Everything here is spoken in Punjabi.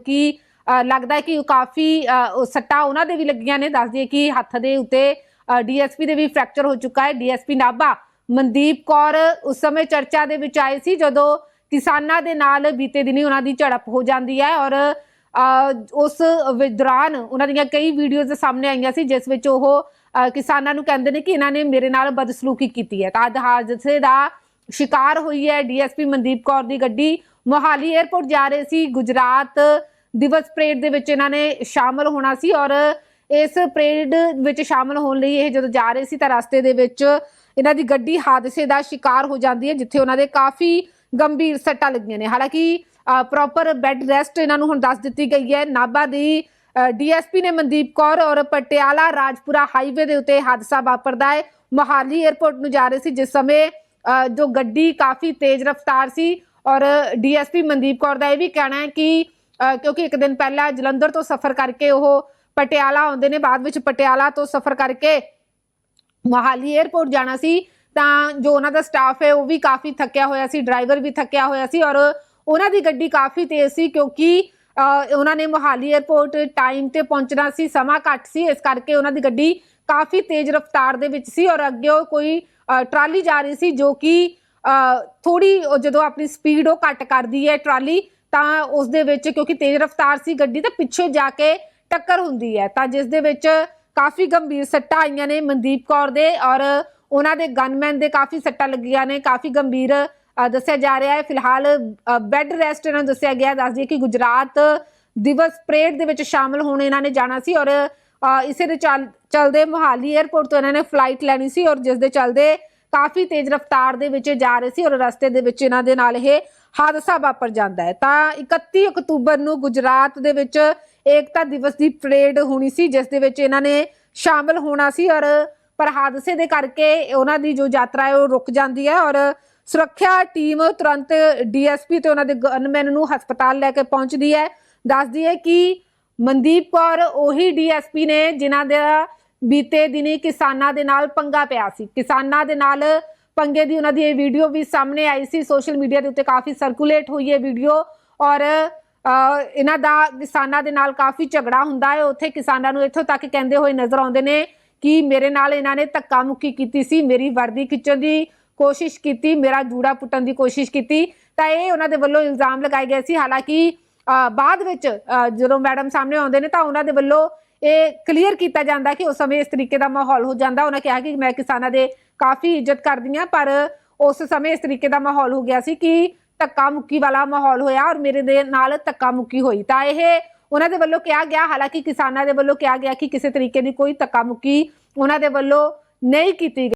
ਕਿ ਲੱਗਦਾ ਹੈ ਕਿ ਕਾਫੀ ਅ, ਸੱਟਾਂ ਉਹਨਾਂ ਦੇ ਵੀ ਲੱਗੀਆਂ ਨੇ। ਦੱਸ ਦਈਏ ਕਿ ਹੱਥ ਦੇ ਉੱਤੇ ਡੀਐਸਪੀ ਦੇ ਵੀ ਫ੍ਰੈਕਚਰ ਹੋ ਚੁੱਕਾ ਹੈ। ਡੀਐਸਪੀ ਨਾਭਾ ਮਨਦੀਪ ਕੌਰ ਉਸ ਸਮੇਂ ਚਰਚਾ ਦੇ ਵਿੱਚ ਆਏ ਸੀ ਜਦੋਂ ਕਿਸਾਨਾਂ ਦੇ ਨਾਲ ਬੀਤੇ ਦਿਨੀ ਉਹਨਾਂ ਦੀ ਝੜਪ ਹੋ ਜਾਂਦੀ ਹੈ ਔਰ ਉਸ ਦੌਰਾਨ ਉਹਨਾਂ ਦੀਆਂ ਕਈ ਵੀਡੀਓਜ਼ ਸਾਹਮਣੇ ਆਈਆਂ ਸੀ ਜਿਸ ਵਿੱਚ ਉਹ ਕਿਸਾਨਾਂ ਨੂੰ ਕਹਿੰਦੇ ਨੇ ਕਿ ਇਹਨਾਂ ਨੇ ਮੇਰੇ ਨਾਲ ਬਦਸਲੂਕੀ ਕੀਤੀ ਹੈ। ਤਾਂ ਅੱਜ ਹਾਦਸੇ ਦਾ ਸ਼ਿਕਾਰ ਹੋਈ ਹੈ ਡੀਐਸਪੀ ਮਨਦੀਪ ਕੌਰ ਦੀ ਗੱਡੀ। ਮੋਹਾਲੀ 에ਅਰਪੋਰਟ ਜਾ ਰਹੇ ਸੀ। ਗੁਜਰਾਤ ਦਿਵਸ ਪਰੇਡ ਦੇ ਵਿੱਚ ਇਹਨਾਂ ਨੇ ਸ਼ਾਮਲ ਹੋਣਾ ਸੀ ਔਰ ਇਸ ਪਰੇਡ ਵਿੱਚ ਸ਼ਾਮਲ ਹੋਣ ਲਈ ਇਹ ਜਦੋਂ ਜਾ ਰਹੇ ਸੀ ਤਾਂ ਰਸਤੇ ਦੇ ਵਿੱਚ ਇਹਨਾਂ ਦੀ ਗੱਡੀ ਹਾਦਸੇ ਦਾ ਸ਼ਿਕਾਰ ਹੋ ਜਾਂਦੀ ਹੈ, ਜਿੱਥੇ ਉਹਨਾਂ ਦੇ ਕਾਫੀ ਗੰਭੀਰ ਸੱਟਾਂ ਲੱਗੀਆਂ ਨੇ। ਹਾਲਾਂਕਿ ਪ੍ਰੋਪਰ ਬੈੱਡ ਰੈਸਟ ਇਹਨਾਂ ਨੂੰ ਹੁਣ ਦੱਸ ਦਿੱਤੀ ਗਈ ਹੈ। ਨਾਭਾ ਦੀ ਡੀਐਸਪੀ ਨੇ ਮਨਦੀਪ ਕੌਰ ਔਰ ਪਟਿਆਲਾ ਰਾਜਪੁਰਾ ਹਾਈਵੇ ਦੇ ਉੱਤੇ ਹਾਦਸਾ ਵਾਪਰਦਾ ਹੈ। ਮੋਹਾਲੀ 에ਅਰਪੋਰਟ ਨੂੰ ਜਾ ਰਹੇ ਸੀ, ਜਿਸ ਸਮੇਂ ਜੋ ਗੱਡੀ ਕਾਫੀ ਤੇਜ਼ ਰਫ਼ਤਾਰ ਸੀ ਔਰ ਡੀਐਸਪੀ ਮਨਦੀਪ ਕੌਰ ਦਾ ਇਹ ਵੀ ਕਹਿਣਾ ਹੈ ਕਿ ਕਿਉਂਕਿ ਇੱਕ ਦਿਨ ਪਹਿਲਾਂ ਜਲੰਧਰ ਤੋਂ ਸਫ਼ਰ ਕਰਕੇ ਉਹ ਪਟਿਆਲਾ ਆਉਂਦੇ ਨੇ, ਬਾਅਦ ਵਿੱਚ ਪਟਿਆਲਾ ਤੋਂ ਸਫ਼ਰ ਕਰਕੇ ਮੋਹਾਲੀ 에ਅਰਪੋਰਟ ਜਾਣਾ ਸੀ, ਤਾਂ ਜੋ ਉਹਨਾਂ ਦਾ ਸਟਾਫ ਹੈ, ਉਹ ਵੀ ਕਾਫੀ ਥੱਕਿਆ ਹੋਇਆ ਸੀ ਡਰਾਈਵਰ ਵੀ ਥੱਕਿਆ ਹੋਇਆ ਸੀ ਔਰ ਉਹਨਾਂ ਦੀ ਗੱਡੀ ਕਾਫੀ ਤੇਜ਼ ਸੀ ਕਿਉਂਕਿ ਉਹਨਾਂ ਨੇ ਮੋਹਾਲੀ 에ਅਰਪੋਰਟ ਟਾਈਮ ਤੇ ਪਹੁੰਚਣਾ ਸੀ, ਸਮਾਂ ਘੱਟ ਸੀ, ਇਸ ਕਰਕੇ ਉਹਨਾਂ ਦੀ ਗੱਡੀ ਕਾਫੀ ਤੇਜ਼ ਰਫ਼ਤਾਰ ਦੇ ਵਿੱਚ ਸੀ ਔਰ ਅੱਗੇ ਉਹ ਕੋਈ ਟਰਾਲੀ ਜਾ ਰਹੀ ਸੀ ਜੋ ਕਿ ਥੋੜੀ ਜਦੋਂ ਆਪਣੀ ਸਪੀਡ ਉਹ ਘੱਟ ਕਰਦੀ ਹੈ ਟਰਾਲੀ ਤਾਂ ਉਸ ਦੇ ਵਿੱਚ ਕਿਉਂਕਿ ਤੇਜ਼ ਰਫ਼ਤਾਰ ਸੀ ਗੱਡੀ, ਤਾਂ ਪਿੱਛੇ ਜਾ ਕੇ ਟੱਕਰ ਹੁੰਦੀ ਹੈ। ਤਾਂ ਜਿਸ ਦੇ ਵਿੱਚ ਕਾਫੀ ਗੰਭੀਰ ਸੱਟਾਂ ਆਈਆਂ ਨੇ ਮਨਦੀਪ ਕੌਰ ਦੇ ਔਰ ਉਹਨਾਂ ਦੇ ਗਨਮੈਨ ਦੇ ਕਾਫੀ ਸੱਟਾਂ ਲੱਗੀਆਂ ਨੇ। ਕਾਫੀ ਗੰਭੀਰ ਦੱਸਿਆ ਜਾ ਰਿਹਾ ਹੈ। ਫਿਲਹਾਲ ਬੈੱਡ ਰੈਸਟ ਇਹਨਾਂ ਨੂੰ ਦੱਸਿਆ ਗਿਆ। ਦੱਸ ਦਈਏ ਕਿ ਗੁਜਰਾਤ ਦਿਵਸ ਪਰੇਡ ਦੇ ਵਿੱਚ ਸ਼ਾਮਲ ਹੋਣ ਇਹਨਾਂ ਨੇ ਜਾਣਾ ਸੀ ਔਰ ਇਸੇ ਦੇ ਚੱਲ- ਚੱਲਦੇ ਮੋਹਾਲੀ 에ਅਰਪੋਰਟ ਤੋਂ ਇਹਨਾਂ ਨੇ ਫਲਾਈਟ ਲੈਣੀ ਸੀ ਔਰ ਜਿਸ ਦੇ ਚੱਲਦੇ ਕਾਫੀ ਤੇਜ਼ ਰਫ਼ਤਾਰ ਦੇ ਵਿੱਚ ਜਾ ਰਹੇ ਸੀ ਔਰ ਰਸਤੇ ਦੇ ਵਿੱਚ ਇਹਨਾਂ ਦੇ ਨਾਲ ਇਹ ਹਾਦਸਾ ਵਾਪਰ ਜਾਂਦਾ ਹੈ। ਤਾਂ 31 ਅਕਤੂਬਰ ਨੂੰ ਗੁਜਰਾਤ ਦੇ ਵਿੱਚ ਏਕਤਾ ਦਿਵਸ ਦੀ ਪਰੇਡ ਹੋਣੀ ਸੀ, ਜਿਸ ਦੇ ਵਿੱਚ ਇਹਨਾਂ ਨੇ ਸ਼ਾਮਲ ਹੋਣਾ ਸੀ ਔਰ ਪਰ ਹਾਦਸੇ ਦੇ ਕਰਕੇ ਉਹਨਾਂ ਦੀ ਜੋ ਯਾਤਰਾ ਹੈ ਉਹ ਰੁਕ ਜਾਂਦੀ ਹੈ ਔਰ ਸੁਰੱਖਿਆ ਟੀਮ ਤੁਰੰਤ ਡੀਐਸਪੀ ਤੇ ਉਹਨਾਂ ਦੇ ਗਨਮੈਨ ਨੂੰ ਹਸਪਤਾਲ ਲੈ ਕੇ ਪਹੁੰਚਦੀ ਹੈ। ਦੱਸਦੀ ਹੈ ਕਿ ਮਨਦੀਪ ਕੌਰ, ਉਹੀ ਡੀਐਸਪੀ ਨੇ ਜਿਨ੍ਹਾਂ ਦਾ ਬੀਤੇ ਦਿਨੀ ਕਿਸਾਨਾਂ ਦੇ ਨਾਲ ਪੰਗਾ ਪਿਆ ਸੀ। ਕਿਸਾਨਾਂ ਦੇ ਨਾਲ ਪੰਗੇ ਦੀ ਉਹਨਾਂ ਦੀ ਇਹ ਵੀਡੀਓ ਵੀ ਸਾਹਮਣੇ ਆਈ ਸੀ। ਸੋਸ਼ਲ ਮੀਡੀਆ ਦੇ ਉੱਤੇ ਕਾਫੀ ਸਰਕੂਲੇਟ ਹੋਈ ਹੈ ਵੀਡੀਓ ਔਰ ਇਹਨਾਂ ਦਾ ਕਿਸਾਨਾਂ ਦੇ ਨਾਲ ਕਾਫੀ ਝਗੜਾ ਹੁੰਦਾ ਹੈ। ਉੱਥੇ ਕਿਸਾਨਾਂ ਨੂੰ ਇੱਥੋਂ ਤੱਕ ਕਹਿੰਦੇ ਹੋਏ ਨਜ਼ਰ ਆਉਂਦੇ ਨੇ ਕਿ ਮੇਰੇ ਨਾਲ ਇਹਨਾਂ ਨੇ ਧੱਕਾ ਮੁੱਕੀ ਕੀਤੀ ਸੀ ਮੇਰੀ ਵਰਦੀ ਖਿੱਚਣ ਦੀ ਕੋਸ਼ਿਸ਼ ਕੀਤੀ ਮੇਰਾ ਜੂੜਾ ਪੁੱਟਣ ਦੀ ਕੋਸ਼ਿਸ਼ ਕੀਤੀ। ਤਾਂ ਇਹ ਉਹਨਾਂ ਦੇ ਵੱਲੋਂ ਇਲਜ਼ਾਮ ਲਗਾਏ ਗਏ ਸੀ। ਹਾਲਾਂਕਿ ਅ, ਬਾਅਦ ਵਿੱਚ ਅ, ਜਦੋਂ ਮੈਡਮ ਸਾਹਮਣੇ ਆਉਂਦੇ ਨੇ ਤਾਂ ਉਹਨਾਂ ਦੇ ਵੱਲੋਂ ਇਹ ਕਲੀਅਰ ਕੀਤਾ ਜਾਂਦਾ ਕਿ ਉਸ ਸਮੇਂ ਇਸ ਤਰੀਕੇ ਦਾ ਮਾਹੌਲ ਹੋ ਜਾਂਦਾ। ਉਹਨਾਂ ਕਿਹਾ ਕਿ ਮੈਂ ਕਿਸਾਨਾਂ ਦੇ ਕਾਫੀ ਇੱਜ਼ਤ ਕਰਦੀ ਹਾਂ, ਪਰ ਉਸ ਸਮੇਂ ਇਸ ਤਰੀਕੇ ਦਾ ਮਾਹੌਲ ਹੋ ਗਿਆ ਸੀ ਕਿ ਧੱਕਾ ਮੁੱਕੀ ਵਾਲਾ ਮਾਹੌਲ ਹੋਇਆ ਔਰ ਮੇਰੇ ਦੇ ਨਾਲ ਧੱਕਾ ਮੁੱਕੀ ਹੋਈ। ਤਾਂ ਇਹ ਉਹਨਾਂ ਦੇ ਵੱਲੋਂ ਕਿਹਾ ਗਿਆ, ਹਾਲਾਂਕਿ ਕਿਸਾਨਾਂ ਦੇ ਵੱਲੋਂ ਕਿਹਾ ਗਿਆ ਕਿ ਕਿਸੇ ਤਰੀਕੇ ਦੀ ਕੋਈ ਧੱਕਾ ਮੁੱਕੀ ਉਹਨਾਂ ਦੇ ਵੱਲੋਂ ਨਹੀਂ ਕੀਤੀ